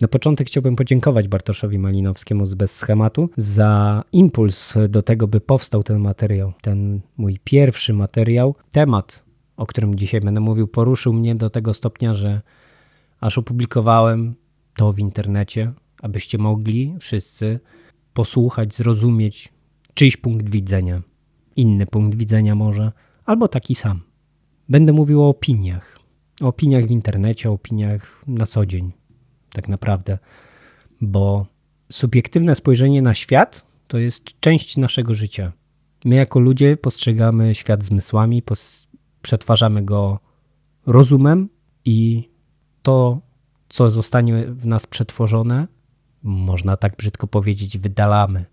Na początek chciałbym podziękować Bartoszowi Malinowskiemu z Bez Schematu za impuls do tego, by powstał ten materiał. Ten mój pierwszy materiał. Temat, o którym dzisiaj będę mówił, poruszył mnie do tego stopnia, że aż opublikowałem to w internecie, abyście mogli wszyscy posłuchać, zrozumieć czyjś punkt widzenia, inny punkt widzenia może, albo taki sam. Będę mówił o opiniach. O opiniach w internecie, o opiniach na co dzień, tak naprawdę. Bo subiektywne spojrzenie na świat to jest część naszego życia. My, jako ludzie, postrzegamy świat zmysłami, przetwarzamy go rozumem i to, co zostanie w nas przetworzone, można tak brzydko powiedzieć, wydalamy,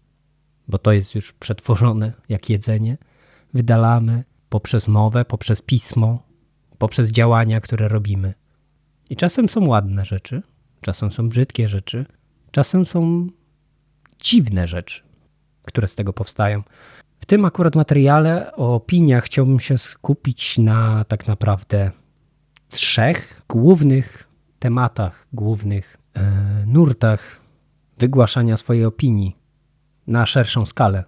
bo to jest już przetworzone jak jedzenie. Wydalamy poprzez mowę, poprzez pismo, poprzez działania, które robimy. I czasem są ładne rzeczy, czasem są brzydkie rzeczy, czasem są dziwne rzeczy, które z tego powstają. W tym akurat materiale o opiniach chciałbym się skupić na tak naprawdę trzech głównych tematach, głównych e, nurtach wygłaszania swojej opinii na szerszą skalę,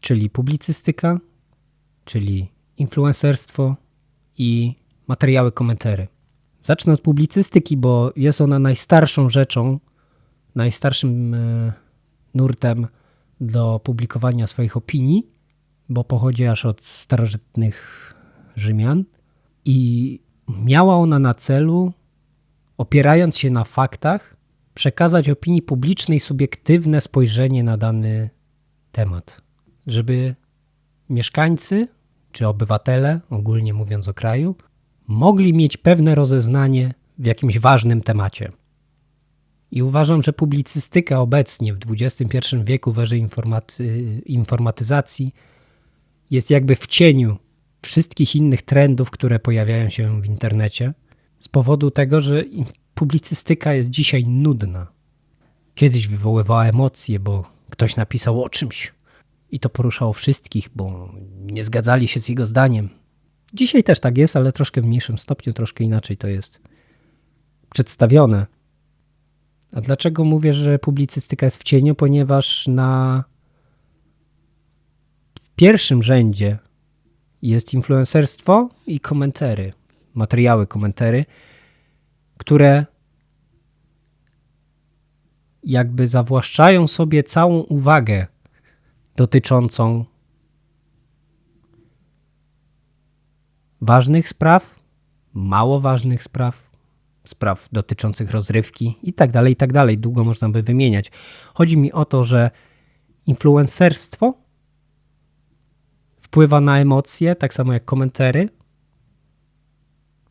czyli publicystyka, czyli influencerstwo i materiały komentary. Zacznę od publicystyki, bo jest ona najstarszą rzeczą, najstarszym e, nurtem do publikowania swoich opinii, bo pochodzi aż od starożytnych Rzymian. I miała ona na celu, opierając się na faktach, przekazać opinii publicznej subiektywne spojrzenie na dany temat, żeby mieszkańcy czy obywatele, ogólnie mówiąc o kraju, mogli mieć pewne rozeznanie w jakimś ważnym temacie. I uważam, że publicystyka obecnie w XXI wieku w erze informaty, informatyzacji jest jakby w cieniu wszystkich innych trendów, które pojawiają się w internecie, z powodu tego, że publicystyka jest dzisiaj nudna. Kiedyś wywoływała emocje, bo ktoś napisał o czymś i to poruszało wszystkich, bo nie zgadzali się z jego zdaniem. Dzisiaj też tak jest, ale troszkę w mniejszym stopniu, troszkę inaczej to jest przedstawione. A dlaczego mówię, że publicystyka jest w cieniu? Ponieważ na pierwszym rzędzie jest influencerstwo i komentary, materiały, komentary, które jakby zawłaszczają sobie całą uwagę dotyczącą ważnych spraw, mało ważnych spraw, spraw dotyczących rozrywki i tak dalej, i tak dalej. Długo można by wymieniać. Chodzi mi o to, że influencerstwo wpływa na emocje, tak samo jak komentary,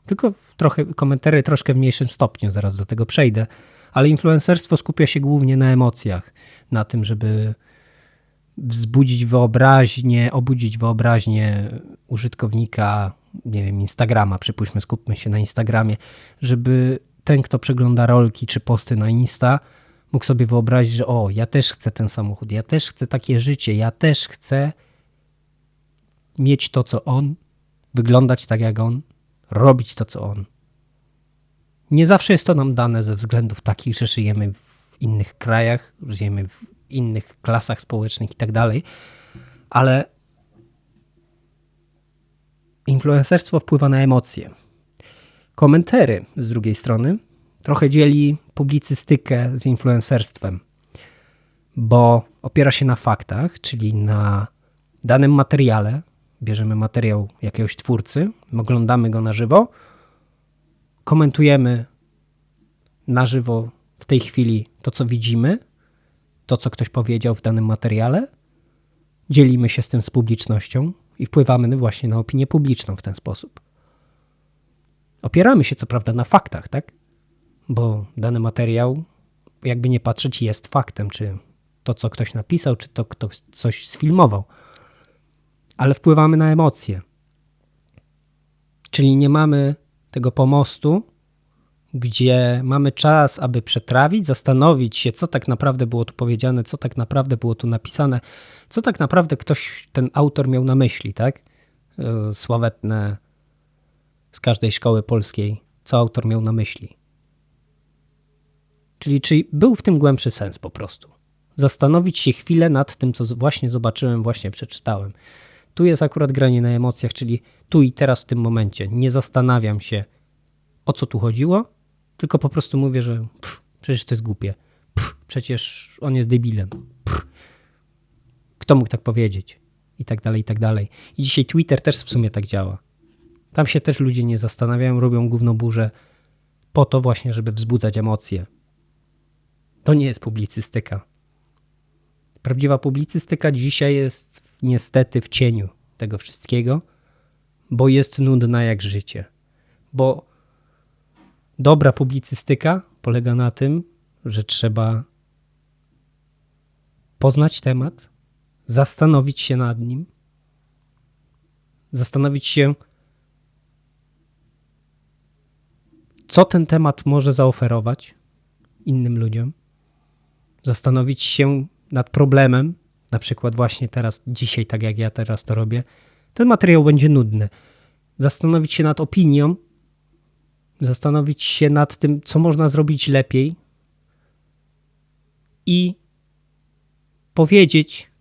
tylko trochę komentary troszkę w mniejszym stopniu, zaraz do tego przejdę, ale influencerstwo skupia się głównie na emocjach, na tym, żeby wzbudzić wyobraźnię, obudzić wyobraźnię użytkownika, nie wiem, Instagrama, przypuśćmy, skupmy się na Instagramie, żeby ten, kto przegląda rolki czy posty na Insta, mógł sobie wyobrazić, że o, ja też chcę ten samochód, ja też chcę takie życie, ja też chcę mieć to, co on, wyglądać tak jak on, robić to, co on. Nie zawsze jest to nam dane ze względów takich, że żyjemy w innych krajach, żyjemy w innych klasach społecznych i tak dalej, ale influencerstwo wpływa na emocje. Komentary z drugiej strony trochę dzieli publicystykę z influencerstwem, bo opiera się na faktach, czyli na danym materiale. Bierzemy materiał jakiegoś twórcy, oglądamy go na żywo, komentujemy na żywo w tej chwili to, co widzimy, to, co ktoś powiedział w danym materiale, dzielimy się z tym z publicznością i wpływamy właśnie na opinię publiczną w ten sposób. Opieramy się co prawda na faktach, tak? Bo dany materiał, jakby nie patrzeć, jest faktem, czy to, co ktoś napisał, czy to, kto coś sfilmował. Ale wpływamy na emocje. Czyli nie mamy tego pomostu, gdzie mamy czas, aby przetrawić, zastanowić się, co tak naprawdę było tu powiedziane, co tak naprawdę było tu napisane, co tak naprawdę ktoś, ten autor miał na myśli, tak? E, sławetne z każdej szkoły polskiej, co autor miał na myśli. Czyli czy był w tym głębszy sens po prostu? Zastanowić się chwilę nad tym, co właśnie zobaczyłem, właśnie przeczytałem. Tu jest akurat granie na emocjach, czyli tu i teraz w tym momencie. Nie zastanawiam się, o co tu chodziło, tylko po prostu mówię, że pff, przecież to jest głupie. Pff, przecież on jest debilem. Pff, kto mógł tak powiedzieć? I tak dalej, i tak dalej. I dzisiaj Twitter też w sumie tak działa. Tam się też ludzie nie zastanawiają, robią gówno burzę po to właśnie, żeby wzbudzać emocje. To nie jest publicystyka. Prawdziwa publicystyka dzisiaj jest niestety w cieniu tego wszystkiego, bo jest nudna jak życie. Bo dobra publicystyka polega na tym, że trzeba poznać temat, zastanowić się nad nim, zastanowić się, co ten temat może zaoferować innym ludziom, zastanowić się nad problemem, na przykład właśnie teraz, dzisiaj, tak jak ja teraz to robię, ten materiał będzie nudny. Zastanowić się nad opinią, zastanowić się nad tym, co można zrobić lepiej i powiedzieć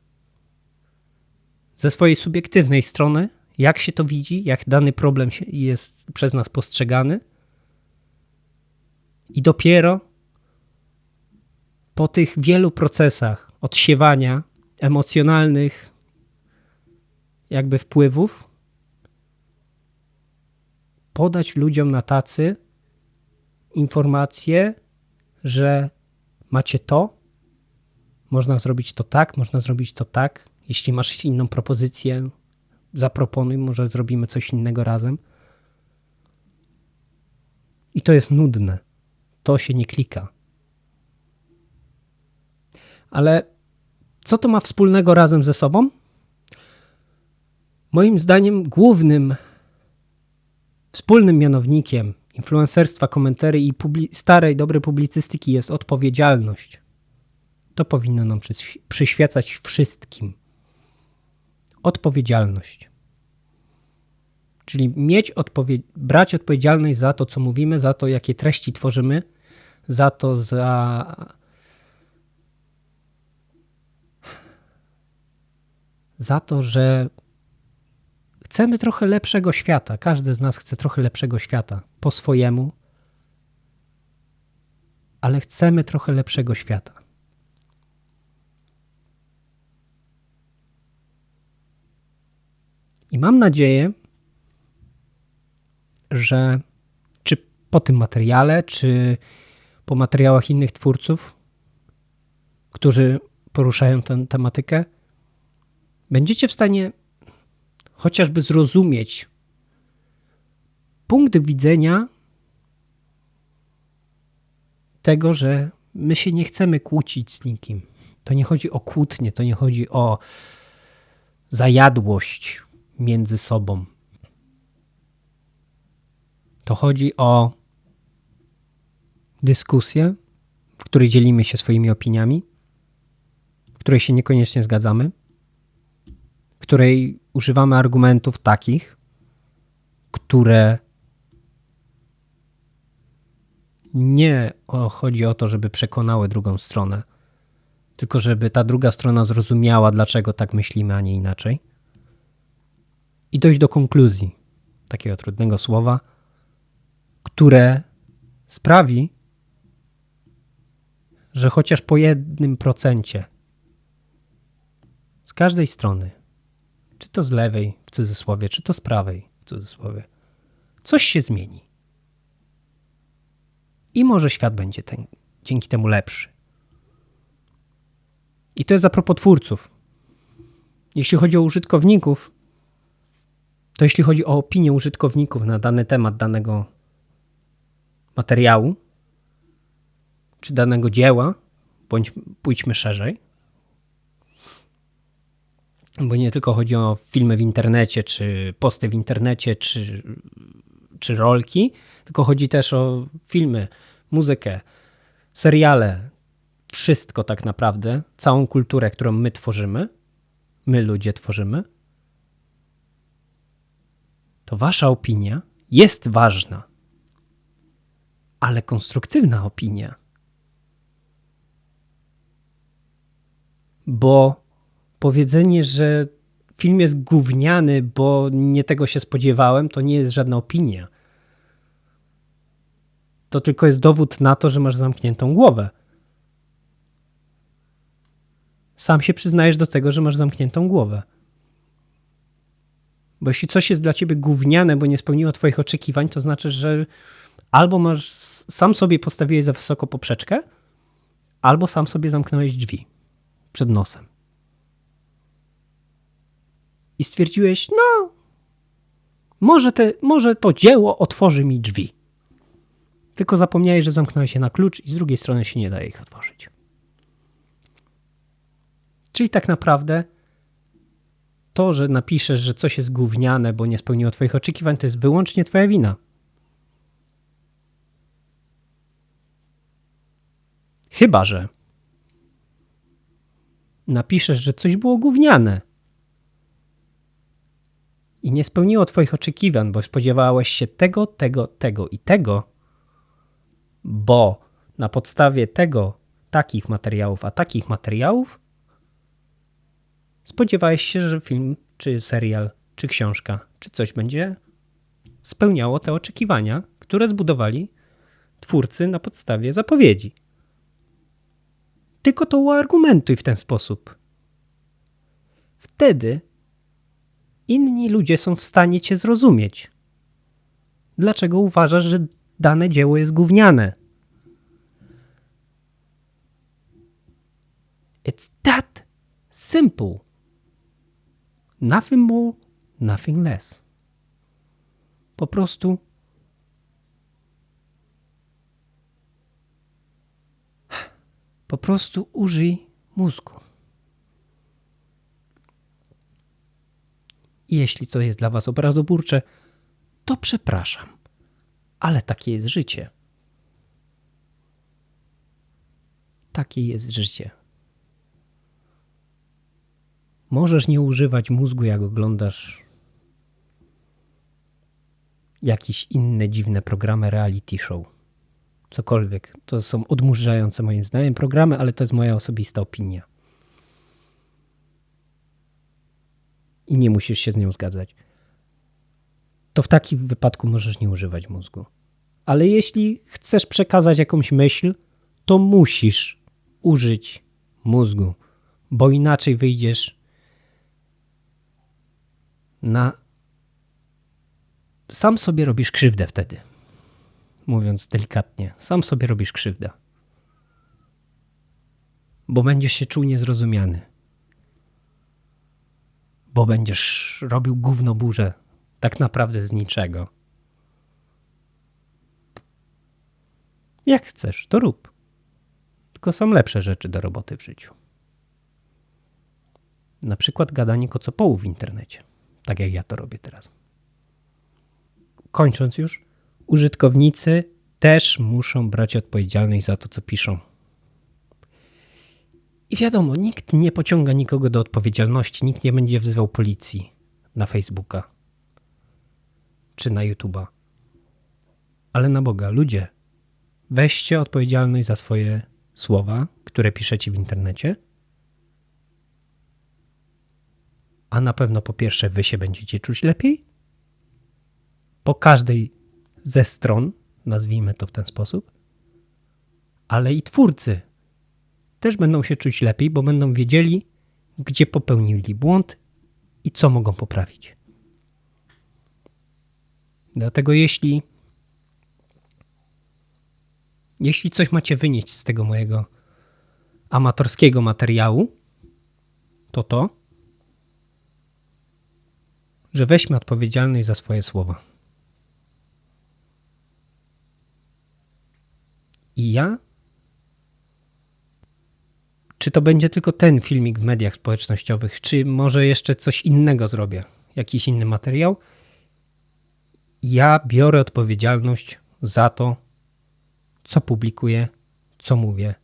ze swojej subiektywnej strony, jak się to widzi, jak dany problem jest przez nas postrzegany. I dopiero po tych wielu procesach odsiewania emocjonalnych jakby wpływów podać ludziom na tacy informacje, że macie to, można zrobić to tak, można zrobić to tak. Jeśli masz inną propozycję, zaproponuj, może zrobimy coś innego razem. I to jest nudne. To się nie klika. Ale co to ma wspólnego razem ze sobą? Moim zdaniem głównym wspólnym mianownikiem influencerstwa, komentarzy i starej, dobrej publicystyki jest odpowiedzialność. To powinno nam przyświecać wszystkim. Odpowiedzialność. Czyli mieć odpowie brać odpowiedzialność za to, co mówimy, za to, jakie treści tworzymy, za to, za za to, że chcemy trochę lepszego świata. Każdy z nas chce trochę lepszego świata po swojemu, ale chcemy trochę lepszego świata. I mam nadzieję, że czy po tym materiale, czy po materiałach innych twórców, którzy poruszają tę tematykę, będziecie w stanie chociażby zrozumieć punkt widzenia tego, że my się nie chcemy kłócić z nikim. To nie chodzi o kłótnie, to nie chodzi o zajadłość między sobą. To chodzi o dyskusję, w której dzielimy się swoimi opiniami, w której się niekoniecznie zgadzamy, której używamy argumentów takich, które nie chodzi o to, żeby przekonały drugą stronę, tylko żeby ta druga strona zrozumiała, dlaczego tak myślimy, a nie inaczej. I dojść do konkluzji takiego trudnego słowa, które sprawi, że chociaż po jednym procencie z każdej strony czy to z lewej w cudzysłowie, czy to z prawej w cudzysłowie, coś się zmieni. I może świat będzie ten, dzięki temu lepszy. I to jest a propos twórców. Jeśli chodzi o użytkowników, to jeśli chodzi o opinię użytkowników na dany temat danego materiału, czy danego dzieła, bądź pójdźmy szerzej, bo nie tylko chodzi o filmy w internecie, czy posty w internecie, czy, czy rolki, tylko chodzi też o filmy, muzykę, seriale, wszystko tak naprawdę, całą kulturę, którą my tworzymy, my ludzie tworzymy, to wasza opinia jest ważna, ale konstruktywna opinia. Bo powiedzenie, że film jest gówniany, bo nie tego się spodziewałem, to nie jest żadna opinia. To tylko jest dowód na to, że masz zamkniętą głowę. Sam się przyznajesz do tego, że masz zamkniętą głowę. Bo jeśli coś jest dla ciebie gówniane, bo nie spełniło twoich oczekiwań, to znaczy, że albo masz sam sobie postawiłeś za wysoko poprzeczkę, albo sam sobie zamknąłeś drzwi przed nosem. I stwierdziłeś, no, może, te, może to dzieło otworzy mi drzwi. Tylko zapomniałeś, że zamknąłeś je na klucz i z drugiej strony się nie daje ich otworzyć. Czyli tak naprawdę to, że napiszesz, że coś jest gówniane, bo nie spełniło twoich oczekiwań, to jest wyłącznie twoja wina. Chyba, że napiszesz, że coś było gówniane i nie spełniło twoich oczekiwań, bo spodziewałeś się tego, tego, tego i tego, bo na podstawie tego, takich materiałów, a takich materiałów spodziewałeś się, że film, czy serial, czy książka, czy coś będzie spełniało te oczekiwania, które zbudowali twórcy na podstawie zapowiedzi. Tylko to uargumentuj w ten sposób. Wtedy inni ludzie są w stanie cię zrozumieć. Dlaczego uważasz, że dane dzieło jest gówniane? It's that simple. Nothing more, nothing less. Po prostu po prostu użyj mózgu. I jeśli to jest dla Was obrazoburcze, to przepraszam, ale takie jest życie. Takie jest życie. Możesz nie używać mózgu, jak oglądasz jakieś inne dziwne programy reality show. Cokolwiek. To są odmurzające moim zdaniem programy, ale to jest moja osobista opinia. I nie musisz się z nią zgadzać. To w takim wypadku możesz nie używać mózgu. Ale jeśli chcesz przekazać jakąś myśl, to musisz użyć mózgu, bo inaczej wyjdziesz na. Sam sobie robisz krzywdę wtedy. Mówiąc delikatnie, sam sobie robisz krzywdę. Bo będziesz się czuł niezrozumiany. Bo będziesz robił gówno burzę tak naprawdę z niczego. Jak chcesz, to rób. Tylko są lepsze rzeczy do roboty w życiu. Na przykład gadanie kocopołu w internecie tak jak ja to robię teraz. Kończąc już, użytkownicy też muszą brać odpowiedzialność za to, co piszą. I wiadomo, nikt nie pociąga nikogo do odpowiedzialności, nikt nie będzie wzywał policji na Facebooka czy na YouTube'a. Ale na Boga, ludzie, weźcie odpowiedzialność za swoje słowa, które piszecie w internecie a na pewno po pierwsze wy się będziecie czuć lepiej. Po każdej ze stron, nazwijmy to w ten sposób, ale i twórcy też będą się czuć lepiej, bo będą wiedzieli, gdzie popełnili błąd i co mogą poprawić. Dlatego jeśli jeśli coś macie wynieść z tego mojego amatorskiego materiału, to to, że weźmy odpowiedzialność za swoje słowa. I ja? Czy to będzie tylko ten filmik w mediach społecznościowych, czy może jeszcze coś innego zrobię, jakiś inny materiał? Ja biorę odpowiedzialność za to, co publikuję, co mówię.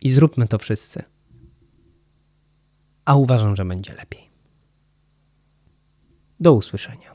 I zróbmy to wszyscy. A uważam, że będzie lepiej. Do usłyszenia.